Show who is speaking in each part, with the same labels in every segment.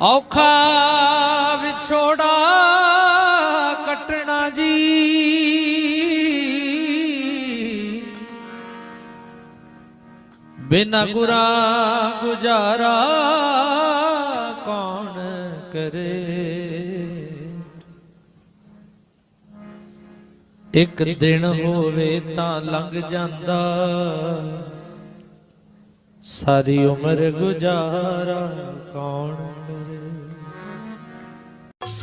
Speaker 1: ਔਖਾ ਵਿਛੋੜਾ ਕੱਟਣਾ ਜੀ। ਬਿਨਾ ਗੁਰਾ ਗੁਜ਼ਾਰਾ ਕੌਣ ਕਰੇ? ਇੱਕ ਦਿਨ ਹੋਵੇ ਤਾਂ ਲੰਘ ਜਾਂਦਾ। ਸਾਰੀ ਉਮਰ ਗੁਜ਼ਾਰਾ ਕੌਣ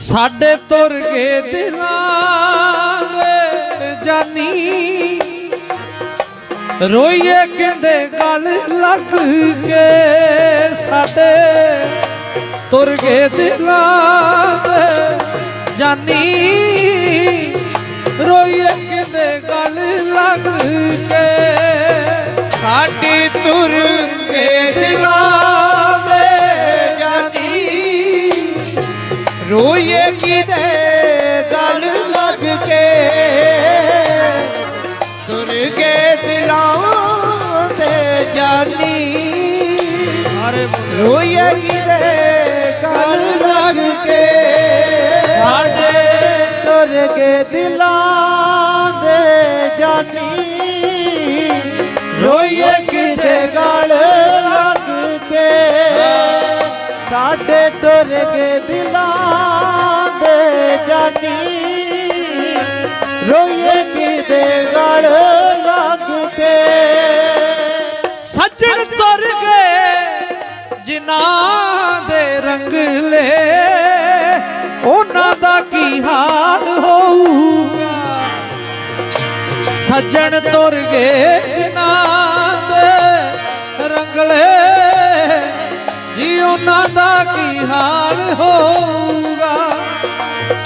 Speaker 1: ਸਾਡੇ ਤੁਰ ਗਏ ਦਿਲਾਂ ਦੇ ਜਾਨੀ। ਰੋਈਏ ਕਹਿੰਦੇ ਗਲ ਲੱਗ ਕੇ ਸਾਡੇ ਤੁਰ ਗਏ ਦਿਲਾਂ ਦੇ ਜਾਨੀ। ਰੋਈਏ ਕਹਿੰਦੇ ਗੱਲ ਲੱਗ ਕੇ
Speaker 2: ਸਾਡੇ ਤੁਰ ਕੇ ਦਿਲਾਂ ਦੇ ਜਾਨੀ ਰੋਈਏ ਕਿਤੇ ਗੱਲ ਲੱਗ ਕੇ
Speaker 1: ਸਾਡੇ
Speaker 2: ਤੁਰ ਕੇ ਦਿਲਾਂ ਦੇ ਜਾਨੀ ਰੋਈਏ
Speaker 1: ਗਏ ਦੇ ਰੰਗਲੇ ਉਹਨਾਂ ਦਾ ਕੀ ਹਾਲ ਹੋਊਗਾ? ਸੱਜਣ ਤੁਰ ਗਏ ਜਿਨ੍ਹਾਂ ਦੇ ਰੰਗਲੇ ਜੀ ਉਹਨਾਂ ਦਾ ਕੀ ਹਾਲ ਹੋਊਗਾ?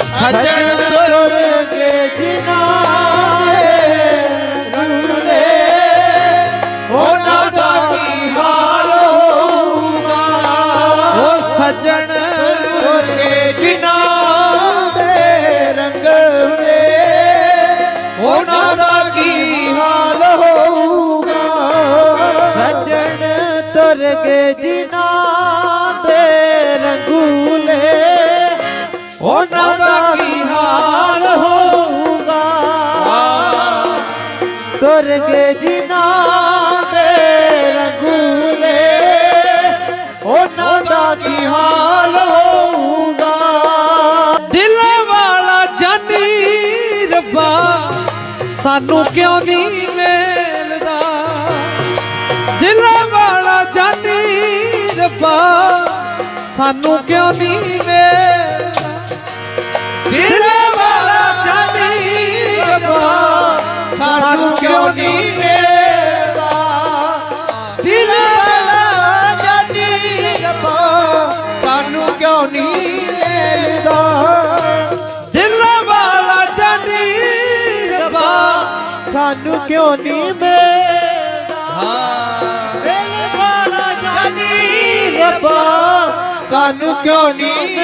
Speaker 2: ਸੱਜਣ ਤੁਰ ਕੇ ਜਿਨ੍ਹਾਂ ਦੇ ਰੰਗੂਲੇ, ਉਹਨਾਂ ਦਾ ਕੀ ਹਾਲ ਹੋਊਗਾ? ਤੁਰ ਕੇ ਜਿਨ੍ਹਾਂ ਦੇ ਰੰਗੂਲੇ, ਉਹਨਾਂ ਦਾ ਕੀ ਹਾਲ ਹੋਊਗਾ?
Speaker 1: ਦਿਲ ਵਾਲਾ ਜਾਨੀ ਰੱਬਾ, ਸਾਨੂੰ ਕਿਉਂ ਨਹੀਂ ਮਿਲਦਾ? ਦਿਲ ਵਾਲਾ ਜਾਨੀ ਰੱਬਾ, ਸਾਨੂੰ ਕਿਉਂ ਨਹੀਂ ਮਿਲਦਾ ਦਿਲ ਵਾਲਾ ਜਾਨੀ ਰੱਬਾ,
Speaker 2: ਸਾਨੂੰ ਕਿਉਂ ਨਹੀਂ ਮਿਲਦਾ ਦਿਲ ਵਾਲਾ ਜਾਨੀ ਰੱਬਾ, ਸਾਨੂੰ ਕਿਉਂ ਨਹੀਂ ਮਿਲਦਾ
Speaker 1: ਦਿਲ ਵਾਲਾ ਜਾਨੀ ਰੱਬਾ,
Speaker 2: ਸਾਨੂੰ ਕਿਉਂ ਨਹੀਂ ਮਿਲਦਾ
Speaker 1: ਹਾਂ
Speaker 2: ਸਾਨੂੰ ਕਿਉਂ ਨਹੀਂ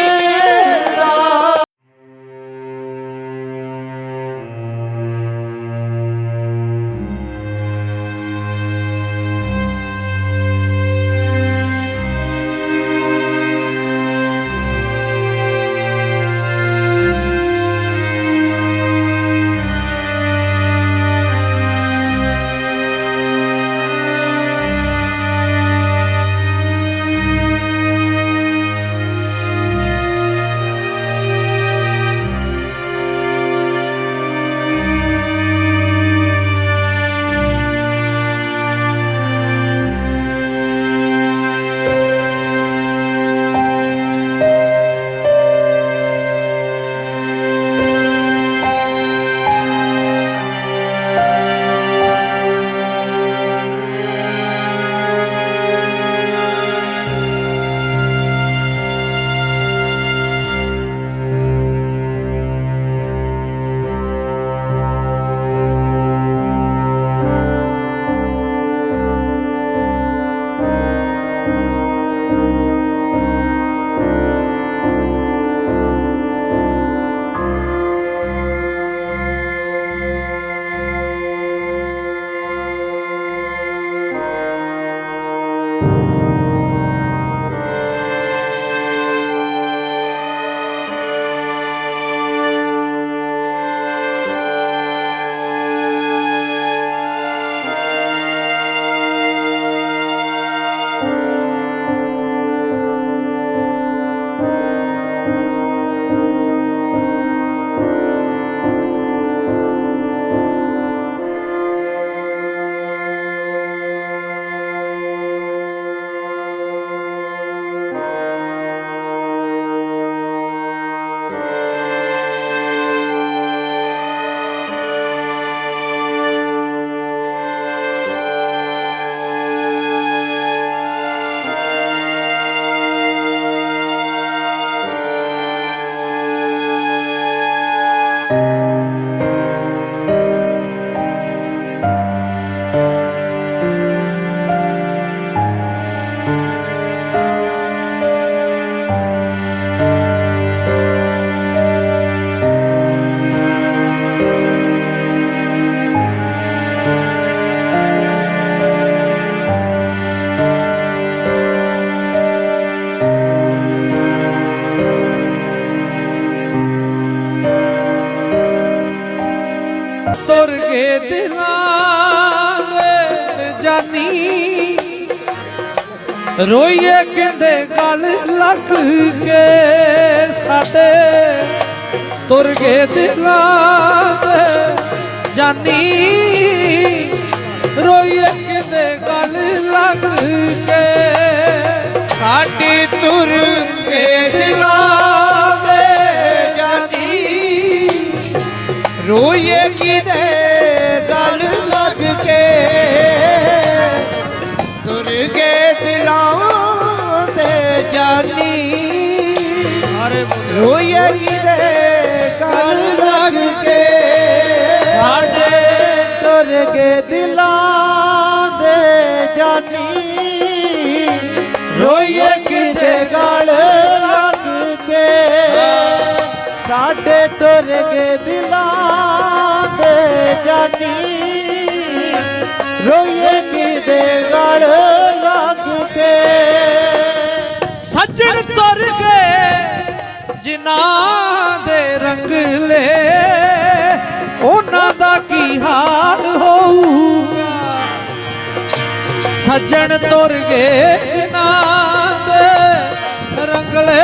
Speaker 2: ਦਿਲਾਵੇ
Speaker 1: ਰੋਈਏ ਕਹਿੰਦੇ ਗੱਲ ਲੱਗ ਕੇ ਸਾਡੇ, ਤੁਰ ਗਏ ਦਿਲਾਵੇ ਜਾਨੀ। ਰੋਈਏ ਕਹਿੰਦੇ ਗਲ ਲੱਗ ਕੇ
Speaker 2: ਤੁਰ ਦਿਲਾਂ ਦੇ ਜਾਨੀ। ਰੋਈਏ ਕਿਤੇ ਗਲ ਲੱਗ ਕੇ? ਸਾਡੇ ਤੁਰ ਗਏ ਦਿਲਾਂ ਦੇ ਜਾਨੀ। ਰੋਈਏ ਕਿਤੇ ਗਲ ਲੱਗ ਕੇ?
Speaker 1: ਸੱਜਣ ਤੁਰ ਗਏ ਜਿਨ੍ਹਾਂ ਸੱਜਣ ਤੁਰ ਗਏ ਜਿਨ੍ਹਾਂ ਦੇ ਰੰਗਲੇ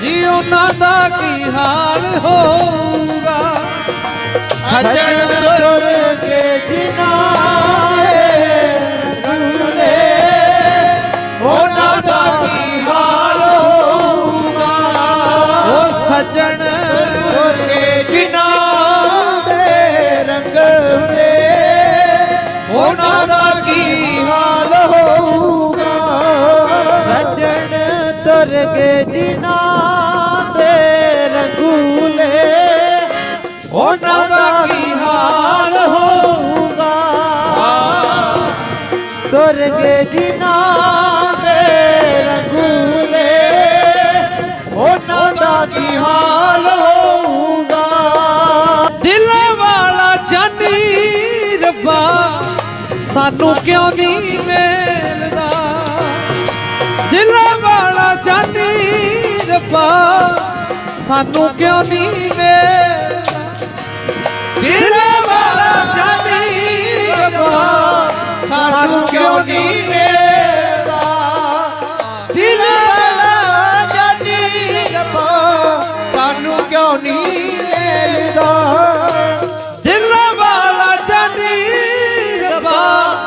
Speaker 1: ਜੀ ਉਹਨਾਂ ਦਾ ਕੀ ਹਾਲ ਹੋਊਗਾ?
Speaker 2: ਸੱਜਣ ਤੁਰ ਕੇ ਜਿਨ੍ਹਾਂ ਦੇ ਰੰਗਲੇ ਉਹਨਾਂ ਦਾ ਕੀ ਹਾਲ ਹੋਊਗਾ?
Speaker 1: ਉਹ ਸੱਜਣ
Speaker 2: ਤੁਰ ਕੇ ਜਿਨ੍ਹਾਂ ਦੇ ਰੰਗੂਲੇ, ਉਹਨਾਂ ਦਾ ਕੀ ਹਾਲ ਹੋਊਗਾ? ਤੁਰ ਕੇ ਜਿਨ੍ਹਾਂ ਦੇ ਰੰਗੂਲੇ, ਉਹਨਾਂ ਦਾ ਕੀ ਹਾਲ ਹੋਊਗਾ?
Speaker 1: ਦਿਲ ਵਾਲਾ ਜਾਨੀ ਰੱਬਾ, ਸਾਨੂੰ ਕਿਉਂ ਨਹੀਂ ਮਿਲਦਾ ਜਾਨੀ ਰੱਬਾ ਸਾਨੂੰ ਕਿਉਂ ਨਹੀਂ ਮਿਲਦਾ ਦਿਲ ਵਾਲਾ ਜਾਨੀ ਰੱਬਾ
Speaker 2: ਸਾਨੂੰ ਕਿਉਂ ਨਹੀਂ